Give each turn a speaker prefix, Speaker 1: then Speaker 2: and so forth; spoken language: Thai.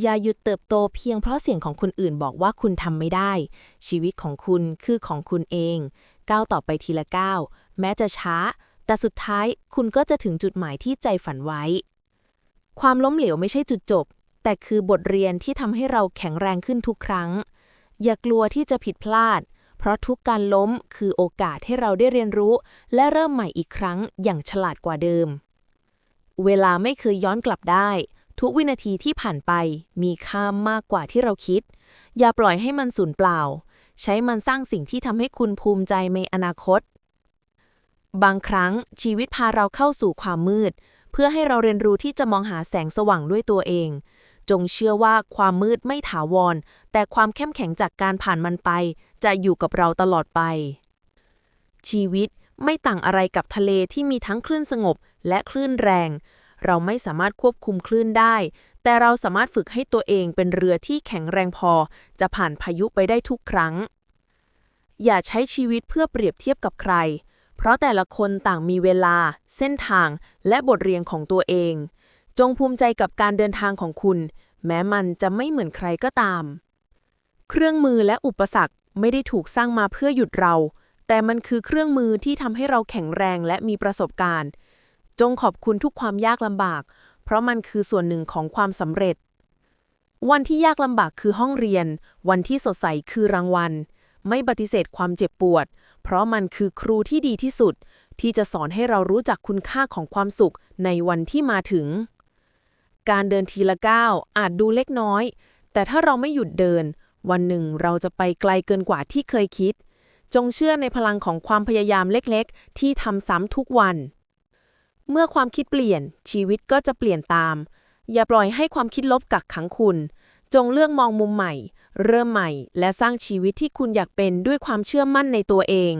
Speaker 1: อย่าหยุดเติบโตเพียงเพราะเสียงของคนอื่นบอกว่าคุณทำไม่ได้ ชีวิตของคุณคือของคุณเอง ก้าวต่อไปทีละก้าว แม้จะช้า แต่สุดท้ายคุณก็จะถึงจุดหมายที่ใจฝันไว้ ความล้มเหลวไม่ใช่จุดจบ แต่คือบทเรียนที่ทำให้เราแข็งแรงขึ้นทุกครั้ง อย่ากลัวที่จะผิดพลาด เพราะทุกการล้มคือโอกาสให้เราได้เรียนรู้ และเริ่มใหม่อีกครั้งอย่างฉลาดกว่าเดิม เวลาไม่เคยย้อนกลับได้ ทุกวินาทีที่ผ่านไปมีค่ามากกว่าที่เราคิด อย่าปล่อยให้มันสูญเปล่า ใช้มันสร้างสิ่งที่ทำให้คุณภูมิใจในอนาคต บางครั้งชีวิตพาเราเข้าสู่ความมืด เพื่อให้เราเรียนรู้ที่จะมองหาแสงสว่างด้วยตัวเอง จงเชื่อว่าความมืดไม่ถาวร แต่ความเข้มแข็งจากการผ่านมันไป จะอยู่กับเราตลอดไป ชีวิตไม่ต่างอะไรกับทะเลที่มีทั้งคลื่นสงบและคลื่นแรง เราไม่สามารถควบคุมคลื่นได้ แต่เราสามารถฝึกให้ตัวเองเป็นเรือที่แข็งแรงพอ จะผ่านพายุไปได้ทุกครั้ง อย่าใช้ชีวิตเพื่อเปรียบเทียบกับใคร เพราะแต่ละคนต่างมีเวลา เส้นทาง และบทเรียนของตัวเอง จงภูมิใจกับการเดินทางของคุณ แม้มันจะไม่เหมือนใครก็ตาม เครื่องมือและอุปสรรคไม่ได้ถูกสร้างมาเพื่อหยุดเราแต่มันคือเครื่องมือที่ทำให้เราแข็งแรงและมีประสบการณ์ จงขอบคุณทุกความยากลำบาก เพราะมันคือส่วนหนึ่งของความสำเร็จ วันที่ยากลำบากคือห้องเรียน วันที่สดใสคือรางวัล ไม่ปฏิเสธความเจ็บปวด เพราะมันคือครูที่ดีที่สุด ที่จะสอนให้เรารู้จักคุณค่าของความสุขในวันที่มาถึง การเดินทีละก้าวอาจดูเล็กน้อย แต่ถ้าเราไม่หยุดเดิน วันหนึ่งเราจะไปไกลเกินกว่าที่เคยคิด จงเชื่อในพลังของความพยายามเล็กๆ ที่ทำซ้ำทุกวัน เมื่อความคิดเปลี่ยน ชีวิตก็จะเปลี่ยนตาม อย่าปล่อยให้ความคิดลบกักขังคุณ จงเลือกมองมุมใหม่ เริ่มใหม่ และสร้างชีวิตที่คุณอยากเป็นด้วยความเชื่อมั่นในตัวเอง